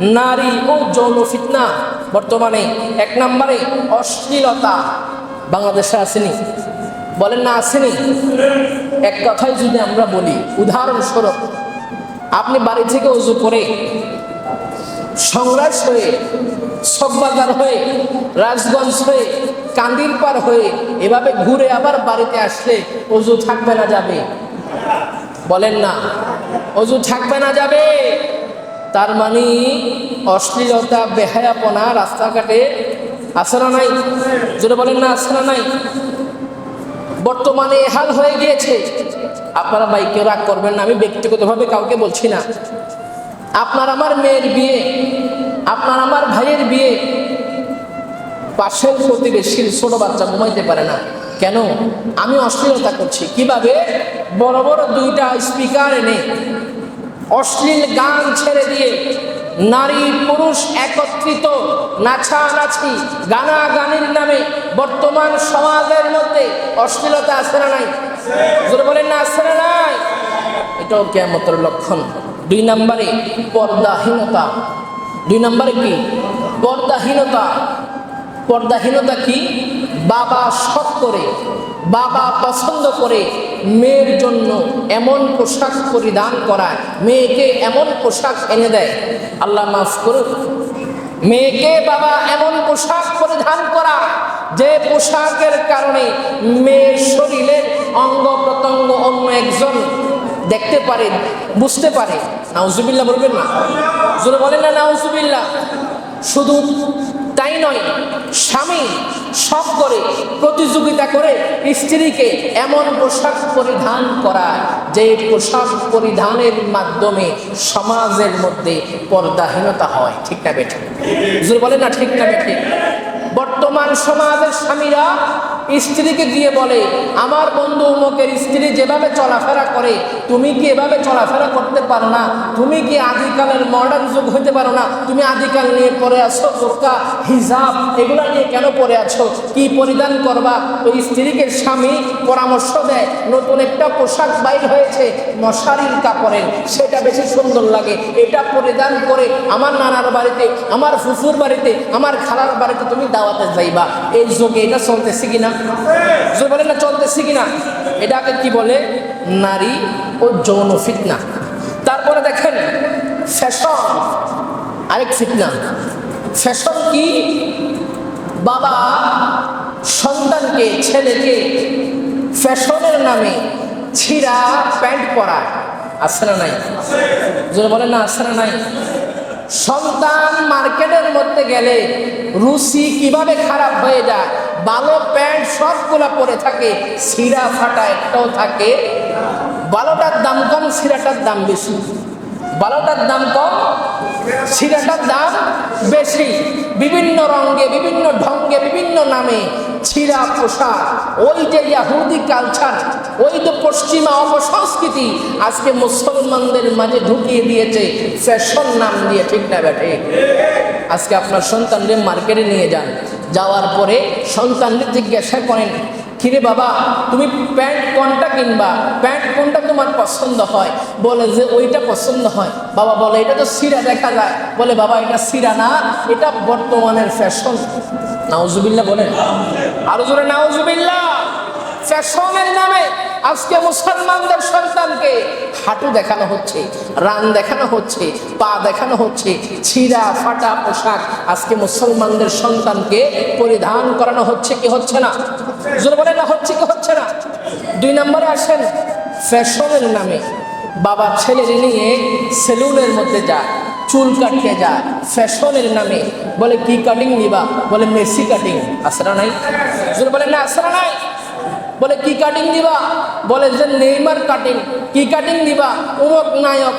নারী ও যৌন ফিতনা বর্তমানে এক নম্বরে অশ্লীলতা বাংলাদেশে আসেনি। বলেন না আসেনি? এক কথায় যদি আমরা বলি, উদাহরণস্বরূপ আপনি বাড়ি থেকে উজু করে সংরাজ হয়ে সববাজার হয়ে, রাজগঞ্জ হয়ে, কান্দির পার হয়ে এভাবে ঘুরে আবার বাড়িতে আসলে অজু থাকবে না যাবে? বলেন না অজু থাকবে না যাবে? তার মানে অশ্লীলতা, বেহায়াপনা, রাস্তাঘাটে না নাই। যেটা বলেন না না নাই। বর্তমানে হাল হয়ে গিয়েছে। আপনারা বাইকে রাগ করবেন না, আমি ব্যক্তিগতভাবে কাউকে বলছি না। আপনার আমার মেয়ের বিয়ে, আপনার আমার ভাইয়ের বিয়ে, পাশের প্রতিবেশীর ছোট বাচ্চা ঘুমাইতে পারে না। কেন? আমি অশ্লীলতা করছি। কীভাবে? বড় বড় দুইটা স্পিকার এনে অশ্লীল গান ছেড়ে দিয়ে নারী পুরুষ একত্রিত, নাচানাচি, গানাগানির নামে বর্তমান সমাজের মধ্যে অশ্লীলতা আছে না নাই? বলেন না, আছে না নাই? এটাও কেমতের লক্ষণ। দুই নম্বরে পর্দাহীনতা। দুই নম্বরে কি? পর্দাহীনতা। পর্দাহীনতা কি? বাবা শখ করে। বাবা পছন্দ করে মেয়ের জন্য এমন পোশাক পরিধান করায়, মেয়েকে এমন পোশাক এনে দেয়। আল্লাহ মাফ করুক। মেয়েকে বাবা এমন পোশাক পরিধান করা যে পোশাকের কারণে মেয়ের শরীরের অঙ্গ প্রত্যঙ্গ অন্য একজন দেখতে পারে, বুঝতে পারে। নাউজুবিল্লাহ বলবেন না। জোরে বলেন না, নাউজুবিল্লাহ। শুধু তাই নয়, স্বামী সব করে, প্রতিযোগিতা করে স্ত্রীকে এমন পোশাক পরিধান করা যে পোশাক পরিধানের মাধ্যমে সমাজের মধ্যে পর্দাহীনতা হয়। ঠিক না বেঠে? জোরে বলে না ঠিক না বেঠে? বর্তমান সমাজের স্বামীরা স্ত্রীকে গিয়ে বলে, আমার বন্ধু উমকের স্ত্রী যেভাবে চলাফেরা করে, তুমি কি এভাবে চলাফেরা করতে পারো না? তুমি কি আদিকালের মডার্ন যুগ হইতে পারো না? তুমি আদিকাল নিয়ে পরে আছো বোরকা হিজাব, এগুলো নিয়ে কেন পরে আছো? কি পরিধান করবা? ওই স্ত্রীকে স্বামী পরামর্শ দেয়, নতুন একটা পোশাক বাইর হয়েছে, মশারির কাপড়ের, সেটা বেশি সুন্দর লাগে। এটা পরিধান করে আমার নানার বাড়িতে, আমার ফুফুর বাড়িতে আমার খালার বাড়িতে তুমি দাওয়াতে যাইবা। এই যুগে এটা চলতেছে কিনা? যে বলে না চলতেছি কিনা? এটাকে কি বলে? নারী ও যৌন ফিতনা। তারপরে দেখেন ফ্যাশন আরেক ফিতনা। ফ্যাশন কি? বাবা সন্তানকে, ছেলেকে ফ্যাশনের নামে ছিঁড়া, প্যান্ট পরায়। আছে না নাই? বলেন না, আছে না নাই? সন্তান মার্কেটের মধ্যে গেলে রুচি কীভাবে খারাপ হয়ে যায়? ভালো প্যান্ট সবগুলা পরে থাকে সিরা ফাটা একটাও থাকে। ভালোটার দাম কম সিরাটার দাম বেশি। ভালোটার দাম কম সিরাটার দাম বেশি। বিভিন্ন রঙে, বিভিন্ন ঢঙ্গে, বিভিন্ন নামে ছিঁড়া পোশাক। ওই যে ইয়াহুদি কালচার ওই যে পশ্চিমা অপসংস্কৃতি আজকে মুসলমানদের মাঝে ঢুকিয়ে দিয়েছে। ফ্যাশন নাম দিয়ে, ঠিক না ব্যাটে? আজকে আপনার সন্তানদের মার্কেটে নিয়ে যান। যাওয়ার পরে সন্তানদের জিজ্ঞাসা করেন কিরে বাবা, তুমি প্যান্ট কোনটা কিনবা? প্যান্ট কোনটা তোমার পছন্দ হয়? বলে যে ওইটা পছন্দ হয়। বাবা বলে, এটা তো সিরা দেখা যায়। বলে, বাবা, এটা সিরা না, এটা বর্তমানের ফ্যাশন। নাউজুবিল্লা বলে আরও জোরে নাউজুবিল্লা ফ্যাশনের নামে আজকে মুসলমানদের হাঁটু দেখানো হচ্ছে, রান দেখানো হচ্ছে, পা দেখানো হচ্ছে, ছিঁড়া ফাটা পোশাক আজকে মুসলমানদের সন্তানকে পরিধান করানো হচ্ছে কি হচ্ছে না? জোর না, হচ্ছে কি হচ্ছে না? দুই নম্বরে আসেন, ফ্যাশনের নামে বাবা ছেলের নিয়ে সেলুনের মধ্যে যায়, চুল কাটতে যায়, ফ্যাশনের নামে বলে, কি কাটিং নিবা? বলে, মেসি কাটিং আসরা নাই? বলে না আসরা নাই? বলে কি কাটিং দিবা? বলে যে নেইমার কাটিং কি কাটিং দিবা? উমক নায়ক